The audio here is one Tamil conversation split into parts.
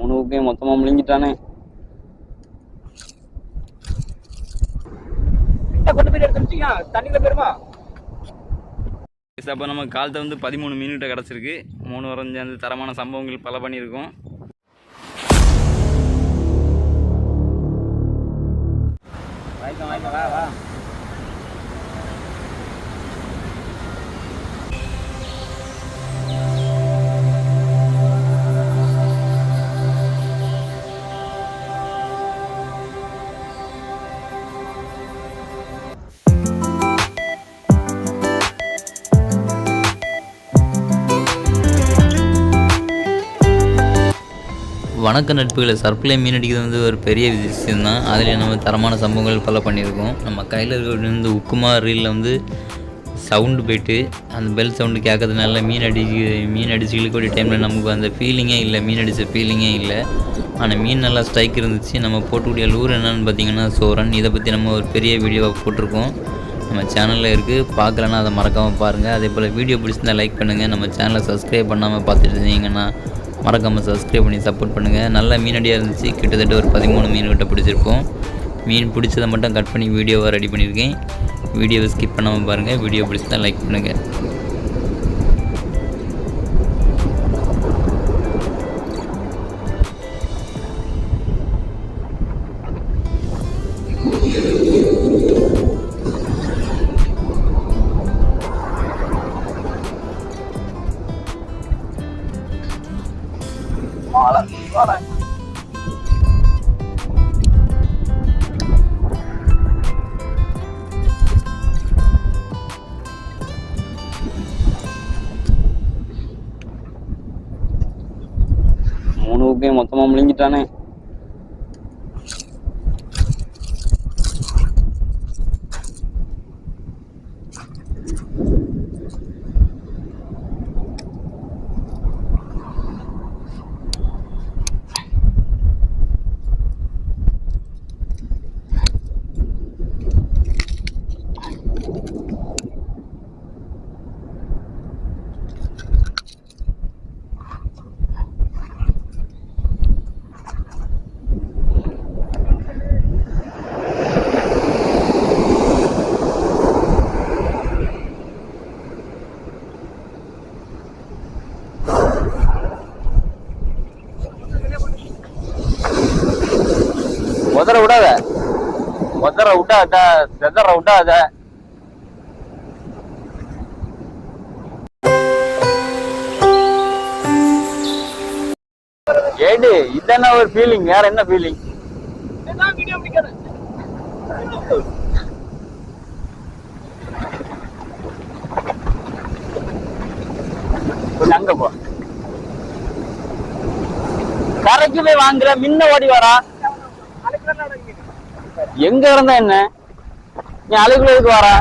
மூணு ஊக்கையும் மொத்தமா முழுங்கிட்டானே கொண்டு போய் எடுத்துருச்சிங்க தண்ணியில போயிருமா? அப்போ நம்ம காலத்தை வந்து பதிமூணு மினிட்ட கிடச்சிருக்கு. மூணு வரம் சேர்ந்து தரமான சம்பவங்கள் பல பண்ணியிருக்கோம். வணக்க நட்புகளை சர்க்கிளை மீன் அடிக்கிறது வந்து ஒரு பெரிய விஷயம் தான் அதில் நம்ம தரமான சம்பவங்கள் பல பண்ணியிருக்கோம். நம்ம கையில் இருக்கிற வந்து உக்குமா ரீலில் வந்து சவுண்டு போயிட்டு அந்த பெல் சவுண்டு கேட்கறதுனால மீன் அடிச்சு மீன் அடிச்சு இழுக்கக்கூடிய டைமில் நமக்கு அந்த ஃபீலிங்கே இல்லை. மீன் அடித்த ஃபீலிங்கே இல்லை. ஆனால் மீன் நல்லா ஸ்ட்ரைக் இருந்துச்சு. நம்ம போட்டுக்கூடிய லூர் என்னென்னு பார்த்தீங்கன்னா சோரன். இதை பற்றி நம்ம ஒரு பெரிய வீடியோவாக போட்டிருக்கோம். நம்ம சேனலில் இருக்குது பார்க்கலன்னா அதை மறக்காமல் பாருங்கள் அதே போல் வீடியோ பிடிச்சிருந்தா லைக் பண்ணுங்கள் நம்ம சேனலை சப்ஸ்கிரைப் பண்ணாமல் பார்த்துட்டு இருந்தீங்கன்னா மறக்காமல் சப்ஸ்கிரைப் பண்ணி சப்போர்ட் பண்ணுங்கள் நல்ல மீனடியாக இருந்துச்சு. கிட்டத்தட்ட ஒரு பதிமூணு மீன் கிட்ட பிடிச்சிருப்போம் மீன் பிடிச்சதை மட்டும் கட் பண்ணி வீடியோவாக ரெடி பண்ணியிருக்கேன். வீடியோவை ஸ்கிப் பண்ணாமல் பாருங்கள் வீடியோ பிடிச்சி தான் லைக் பண்ணுங்கள் moom li ñu tane உதற விடாத செதற விடாத ஏடு இதென்ன ஒரு ஃபீலிங் வேற என்ன ஃபீலிங் அங்க போ. கரைக்கு போய் வாங்குற முன்ன ஓடி வரா எங்க இருந்தா என்ன? நீ அழுகுல எதுக்கு வரா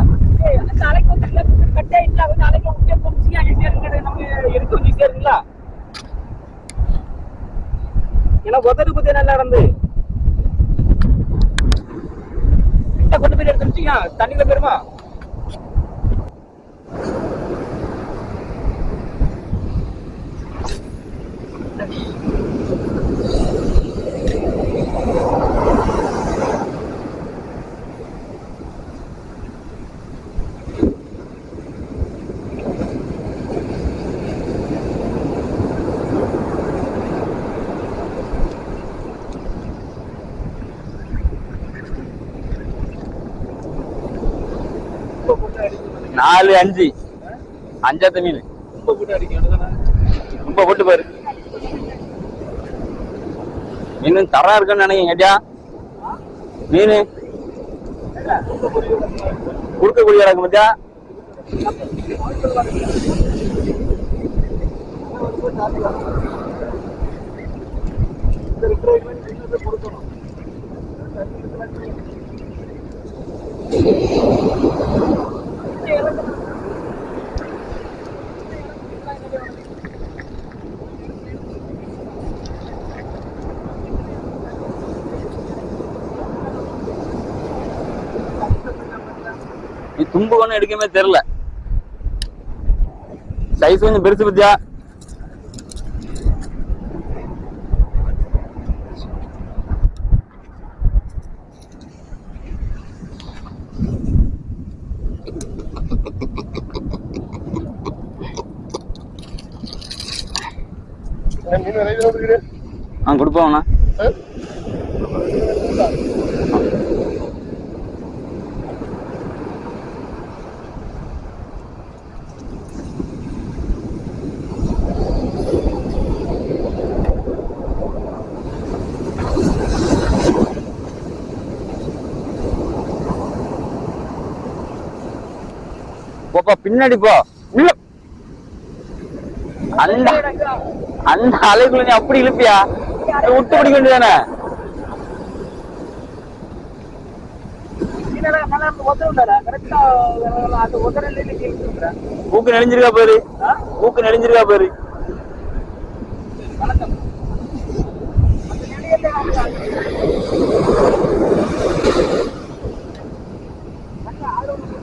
நாளைக்கு வந்து கட்டே ஏன்னா நல்லா இருந்து கொண்டு போய் தண்ணியில போயிருமா? நாலு அஞ்சு. அஞ்சாத்த மீன். ரொம்ப போட்டு அடிக்கணும் ரொம்ப போட்டு பாரு. மீன் தரா இருக்குன்னு நினைக்கிறேன் கேட்டியா? மீன். குடுக்கக்கூடிய இருக்கு மத்தியா கொடுக்கணும் தும்பு ஒன்றும் எடுக்கவே தெரியல. சைஸ் கொஞ்சம் பெருசு பத்தியா? ஆ கொடுப்போம்ண்ணா. போப்பா பின்னாடி போ. உள்ள அந்த அந்த அலைக்குள்ள நீ அப்படி இழுப்பியா? விட்டு பிடிக்க வேண்டியதானே? மூக்கு நெளிஞ்சிருக்கா பாரு? மூக்கு நெளிஞ்சிருக்கா பாரு?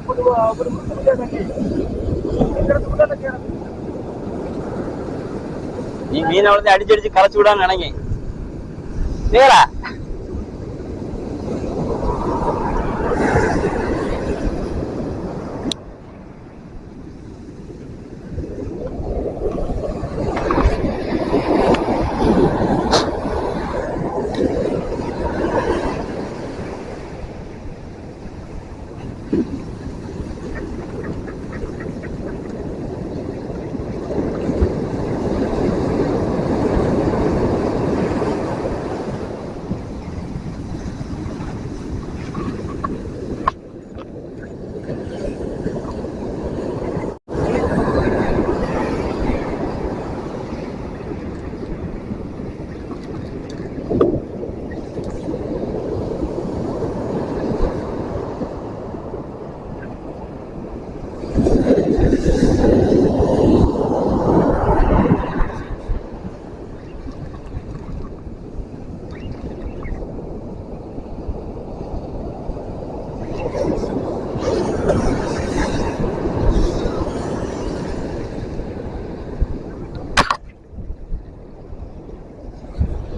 ஒரு ஒரு நீ மீனை வந்து அடிச்சு அடிச்சு கரைச்சு விடான்னு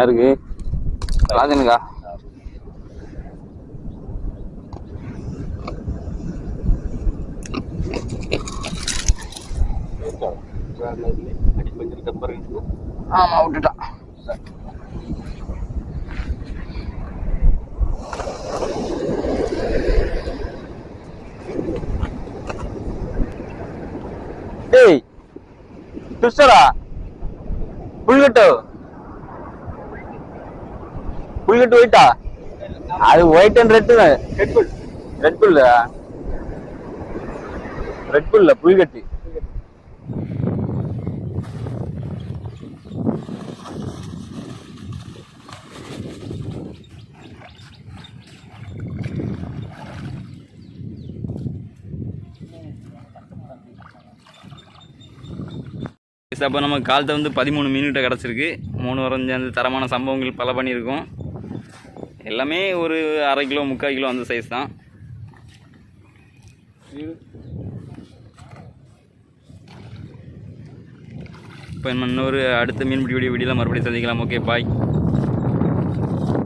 யாருக்கு ராஜனுக்கா? ஆமா விட்டுட்டான் டேய் கிருஷ்ணரா புல்கட்டு. புல்கட்டு ஒயிட்டா அது white and red red pull red pull red புல்ல புல்கட்டு. அப்போ நம்ம காலத்தை வந்து பதிமூணு மினிட்ட கிடச்சிருக்கு. மூணு வாரம் சேர்ந்து தரமான சம்பவங்கள் பல பண்ணியிருக்கோம். எல்லாமே ஒரு அரை கிலோ முக்கால் கிலோ அந்த சைஸ் தான். இப்போ இன்னொரு அடுத்த மீன்பிடி வீடியோ வீடியோவில் மறுபடியும் சந்திக்கலாம். Okay bye